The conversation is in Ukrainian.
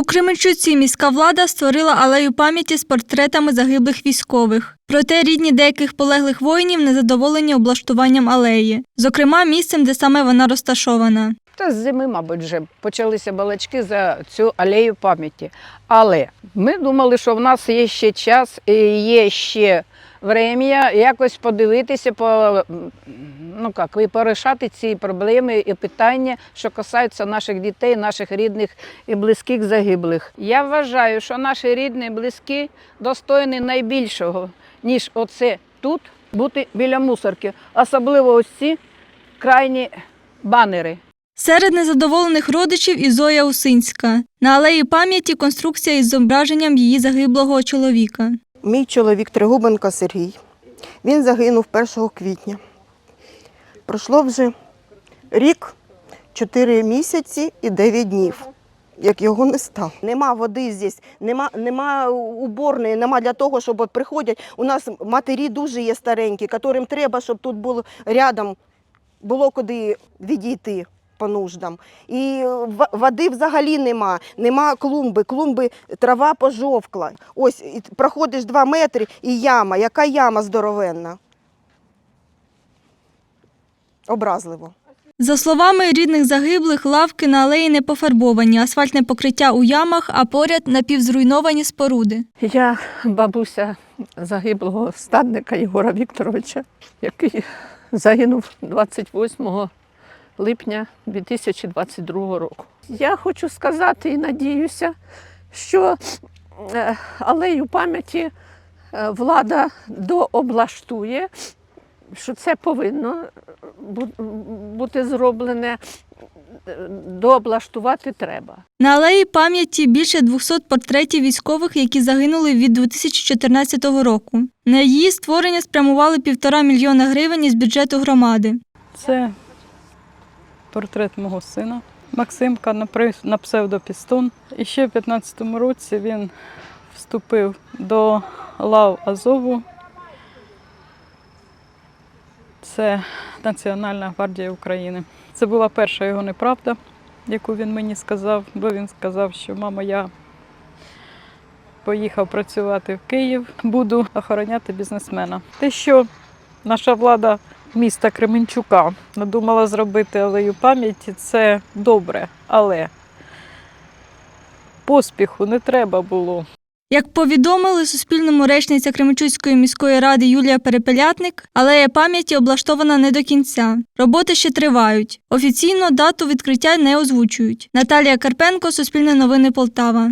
У Кременчуці міська влада створила алею пам'яті з портретами загиблих військових. Проте рідні деяких полеглих воїнів незадоволені облаштуванням алеї, зокрема місцем, де саме вона розташована. Та з зими, мабуть, вже почалися балачки за цю алею пам'яті. Але ми думали, що в нас є ще час і є ще врем'я якось подивитися, по, ну як, і порішати ці проблеми і питання, що касаються наших дітей, наших рідних і близьких загиблих. Я вважаю, що наші рідні і близькі достойні найбільшого, ніж оце тут бути біля мусорки, особливо ось ці крайні банери. Серед незадоволених родичів і Зоя Усинська. На алеї пам'яті конструкція із зображенням її загиблого чоловіка. Мій чоловік Тригубенко Сергій. Він загинув 1 квітня. Пройшло вже рік, 4 місяці і 9 днів, як його не стало. Нема води здесь, нема, нема уборної, нема для того, щоб приходять. У нас матері дуже є старенькі, яким треба, щоб тут було рядом було куди відійти по нуждам. І води взагалі нема, нема клумби, клумби трава пожовкла. Ось проходиш два метри і яма. Яка яма здоровенна? Образливо. За словами рідних загиблих, лавки на алеї не пофарбовані, асфальтне покриття у ямах, а поряд напівзруйновані споруди. Я бабуся загиблого стадника Єгора Вікторовича, який загинув 28 липня 2022 року. Я хочу сказати і надіюся, що е, алею пам'яті е, влада дооблаштує, що це повинно бути зроблене, дооблаштувати треба. На алеї пам'яті більше 200 портретів військових, які загинули від 2014 року. На її створення спрямували півтора мільйона гривень із бюджету громади. Це портрет мого сина Максимка на псевдопістун. І ще в 15-му році він вступив до лав Азову. Це Національна гвардія України. Це була перша його неправда, яку він мені сказав, бо він сказав, що мама, я поїхав працювати в Київ, буду охороняти бізнесмена. Те, що наша влада міста Кременчука надумала зробити алею пам'яті, це добре, але поспіху не треба було. Як повідомили Суспільному речниця Кременчуцької міської ради Юлія Перепелятник, алея пам'яті облаштована не до кінця. Роботи ще тривають. Офіційно дату відкриття не озвучують. Наталія Карпенко, Суспільне новини Полтава.